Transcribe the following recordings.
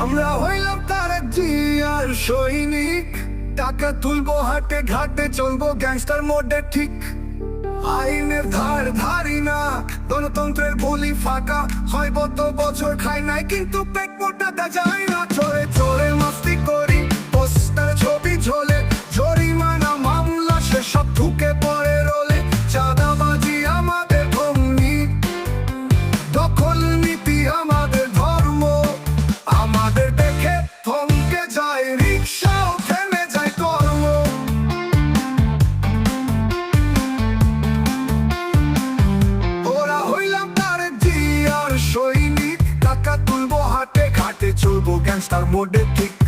আমরা হইলাম তার জিয়ার সৈনিক। টাকা তুলবো, হাটে ঘাটে চলবো, গ্যাংস্টার মোডে ঠিক। আইনের ধার ধারি না, গণতন্ত্রের বলি ফাঁকা। হয় বত বছর খাই নাই, কিন্তু পেট মোটা যায় না। চোরে চোরে, মাস্তি করি চলবো গ্যাংস্টার মোডে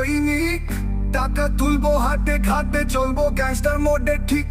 সৈনিক টাকা তুলবো হাতে খাতে চলবো গ্যাংস্টার মোডে ঠিক